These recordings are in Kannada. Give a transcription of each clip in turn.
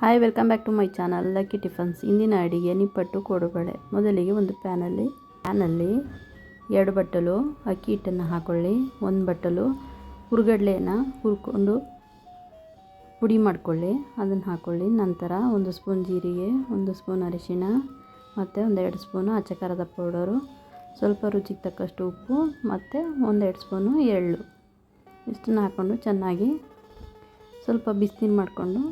Hi welcome back to my channel lucky tiffins ಇಂದಿನ ಅಡಿಗೆ ನಿಪ್ಪಟ್ಟು ಕೋಡುಬಳೆ. ಮೊದಲಿಗೆ ಒಂದು ಪ್ಯಾನಲ್ಲಿ ಪ್ಯಾನಲ್ಲಿ ಎರಡು ಬಟ್ಟಲು, ಅಕ್ಕಿ ಹಿಟ್ಟನ್ನು ಹಾಕ್ಕೊಳ್ಳಿ ಒಂದು ಬಟ್ಟಲು ಹುರ್ಗಡ್ಲೆಯನ್ನು ಹುರ್ಕೊಂಡು ಪುಡಿ ಮಾಡ್ಕೊಳ್ಳಿ, ಅದನ್ನು ಹಾಕ್ಕೊಳ್ಳಿ ನಂತರ ಒಂದು ಸ್ಪೂನ್ ಜೀರಿಗೆ, ಒಂದು ಸ್ಪೂನ್ ಅರಿಶಿಣ, ಮತ್ತು ಒಂದೆರಡು ಸ್ಪೂನು ಅಚ್ಚಕಾರದ ಪೌಡರು, ಸ್ವಲ್ಪ ರುಚಿಗೆ ತಕ್ಕಷ್ಟು ಉಪ್ಪು, ಮತ್ತು ಒಂದೆರಡು ಸ್ಪೂನು ಎಳ್ಳು. ಇಷ್ಟನ್ನು ಹಾಕ್ಕೊಂಡು ಚೆನ್ನಾಗಿ ಸ್ವಲ್ಪ ಬಿಸಿನೀರು ಮಾಡಿಕೊಂಡು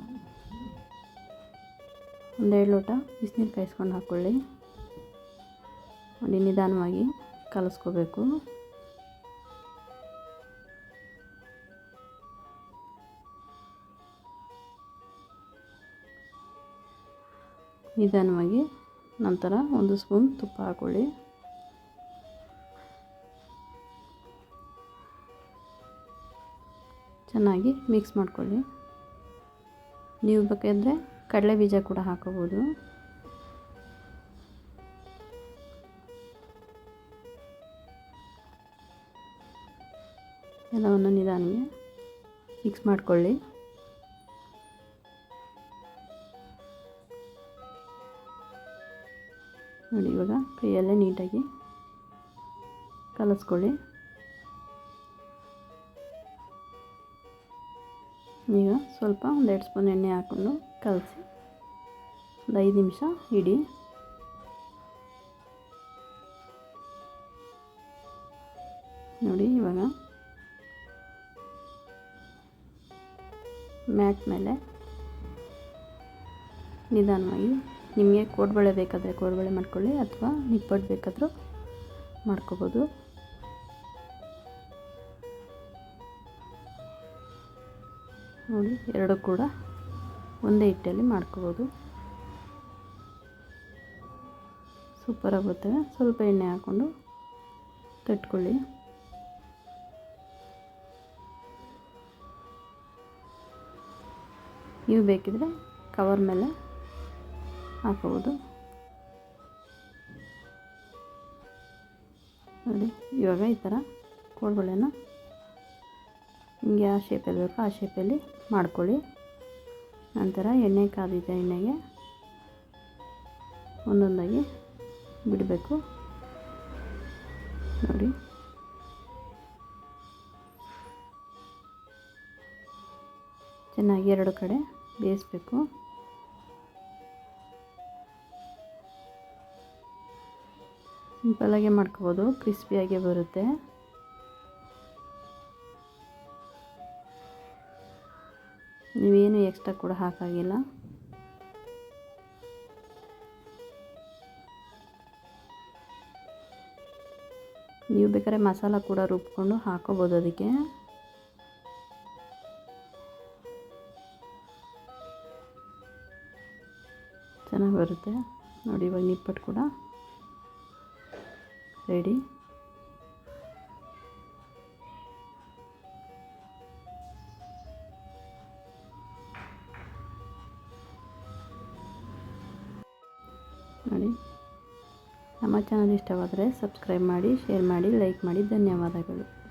ಒಂದೆರಡು ಲೋಟ ಬಿಸಿನೀರು ಕಾಯಿಸ್ಕೊಂಡು ಹಾಕ್ಕೊಳ್ಳಿ. ನೋಡಿ ನಿಧಾನವಾಗಿ ಕಲಿಸ್ಕೋಬೇಕು. ನಿಧಾನವಾಗಿ ನಂತರ ಒಂದು ಸ್ಪೂನ್ ತುಪ್ಪ ಹಾಕ್ಕೊಳ್ಳಿ. ಚೆನ್ನಾಗಿ ಮಿಕ್ಸ್ ಮಾಡ್ಕೊಳ್ಳಿ. ನೀವು ಬೇಕಾದರೆ ಕಡಲೆ ಬೀಜ ಕೂಡ ಹಾಕೋಬೋದು ಎಲ್ಲವನ್ನು ನಿಧಾನವಾಗಿ ಮಿಕ್ಸ್ ಮಾಡಿಕೊಳ್ಳಿ. ನೋಡಿ, ಇವಾಗ ಕೈಯಲ್ಲೇ ನೀಟಾಗಿ ಕಲಸ್ಕೊಳ್ಳಿ. ಈಗ ಸ್ವಲ್ಪ ಒಂದೆರಡು ಸ್ಪೂನ್ ಎಣ್ಣೆ ಹಾಕ್ಕೊಂಡು ಕಲಸಿ. ಒಂದು ಐದು ನಿಮಿಷ ಇಡಿ. ನೋಡಿ ಇವಾಗ. ಮ್ಯಾಟ್ ಮೇಲೆ ನಿಧಾನವಾಗಿ ನಿಮಗೆ ಕೋಡ್ಬಳೆ ಬೇಕಾದರೆ ಕೋಡ್ಬಳೆ ಮಾಡ್ಕೊಳ್ಳಿ ಅಥವಾ ನಿಪ್ಪಟ್ಟು ಬೇಕಾದರೂ ಮಾಡ್ಕೋಬೋದು. ನೋಡಿ ಎರಡು ಕೂಡ ಒಂದೇ ಹಿಟ್ಟಲ್ಲಿ ಮಾಡ್ಕೋಬೋದು. ಸೂಪರಾಗಿ ಸ್ವಲ್ಪ ಎಣ್ಣೆ ಹಾಕ್ಕೊಂಡು ತಟ್ಕೊಳ್ಳಿ. ನೀವು ಬೇಕಿದ್ರೆ ಕವರ್ ಮೇಲೆ ಹಾಕೋಬೋದು. ನೋಡಿ, ಇವಾಗ ಈ ಥರ ಕೋಳ್ಗಳನ್ನು ನಿಮಗೆ ಯಾವ ಶೇಪಲ್ಲಿ ಬೇಕೋ, ಆ ಶೇಪಲ್ಲಿ ಮಾಡ್ಕೊಳ್ಳಿ. ನಂತರ ಎಣ್ಣೆ ಕಾದಿದ್ದ ಎಣ್ಣೆಗೆ ಒಂದೊಂದಾಗಿ ಬಿಡಬೇಕು. ನೋಡಿ. ಚೆನ್ನಾಗಿ ಎರಡು ಕಡೆ ಬೇಯಿಸ್ಬೇಕು. ಸಿಂಪಲಾಗೆ ಮಾಡ್ಕೋಬೋದು, ಕ್ರಿಸ್ಪಿಯಾಗೆ ಬರುತ್ತೆ. ನೀವೇನು ಎಕ್ಸ್ಟ್ರಾ ಕೂಡ ಹಾಕಾಗಿಲ್ಲ ನೀವು ಬೇಕಾದ್ರೆ ಮಸಾಲ ಕೂಡ ರುಬ್ಕೊಂಡು ಹಾಕೋಬೋದು ಅದಕ್ಕೆ. ಚೆನ್ನಾಗಿ ಬರುತ್ತೆ. ನೋಡಿ ಇವಾಗ ನಿಪ್ಪಟ್ಟು ಕೂಡ ರೆಡಿ ನೋಡಿ. ನಮ್ಮ ಚಾನಲ್ ಇಷ್ಟವಾದರೆ ಸಬ್ಸ್ಕ್ರೈಬ್ ಮಾಡಿ ಶೇರ್ ಮಾಡಿ ಲೈಕ್ ಮಾಡಿ. ಧನ್ಯವಾದಗಳು.